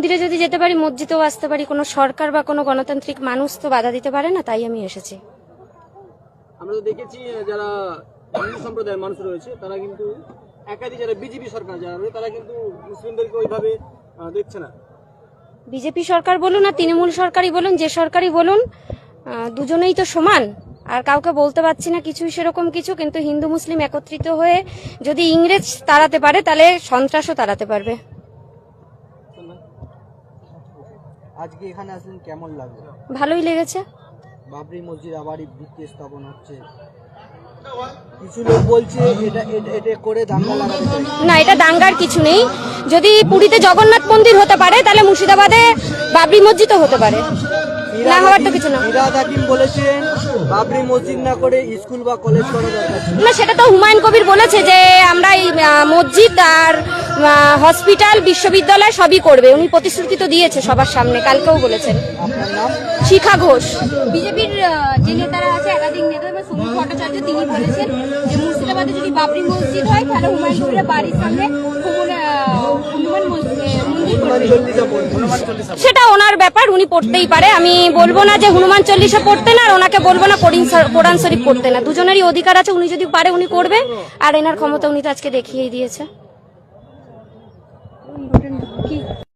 মন্দিরে যদি যেতে পারি মসজিদেও আসতে পারি কোনো সরকার বা কোনো গণতান্ত্রিক মানুষ তো বাধা দিতে পারে না তাই আমি এসেছি। আমরা তো দেখেছি যারা হিন্দু সম্প্রদায়ের মানুষ রয়েছে তারা কিন্তু একাধিক যারা বিজেপি সরকার যারা রয়েছে তারা কিন্তু মুসলিমদেরকে ওইভাবে দেখছে না। বিজেপি সরকার বলুন আর তৃণমূল সরকারই বলুন যে সরকারই বলুন দুজনেই তো সমান। আর কাউকে বলতে পারছি না কিছুই সেরকম কিছু কিন্তু হিন্দু মুসলিম একত্রিত হয়ে যদি ইংরেজ তাড়াতে পারে তাহলে সন্ত্রাসও তাড়াতে পারবে। আজকে এখানে আসলেন কেমন লাগল? ভালোই লেগেছে। বাবরি মসজিদ আবারই ভিত্তি স্থাপন হচ্ছে। কিছু লোক বলছে এটা এটা- করে দাঙ্গা লাগাতে না এটা দাঙ্গার কিছু নেই। যদি পুরীতে জগন্নাথ মন্দির হতে পারে তাহলে মুর্শিদাবাদে বাবরি মসজিদও হতে পারে। না হওয়ার তো কিছু না। ফিরাদ হাকিম বলেছেন বাবরি মসজিদ না করে স্কুল বা কলেজ করা দরকার। না সেটা তো হুমায়ুন কবির বলেছে যে আমরা এই মসজিদ আর হসপিটাল বিশ্ববিদ্যালয় সবই করবে। উনি প্রতিশ্রুতি তো দিয়েছে সবার সামনে কালকেও বলেছেন। শিখা ঘোষ। বিজেপির যে নেতারা আছে একাধিক নেতা যেমন সুনীল ভট্টাচার্য তিনি বলেছেন যে মুর্শিদাবাদে যদি বাবরি মসজিদ হয় তাহলে হুমায়ুন কবিরের বাড়ির সামনে হনুমান সেটা ওনার ব্যাপার উনি পড়তেই পারে। আমি বলব না যে হনুমান চল্লিশা পড়তে না আর ওনাকে বলব না কোরআন শরীফ পড়তে না। দুজনেরই অধিকার আছে উনি যদি পারে উনি করবে। আর এনার ক্ষমতা উনি তো আজকে দেখিয়েই দিয়েছে। इम्पोर्टेंट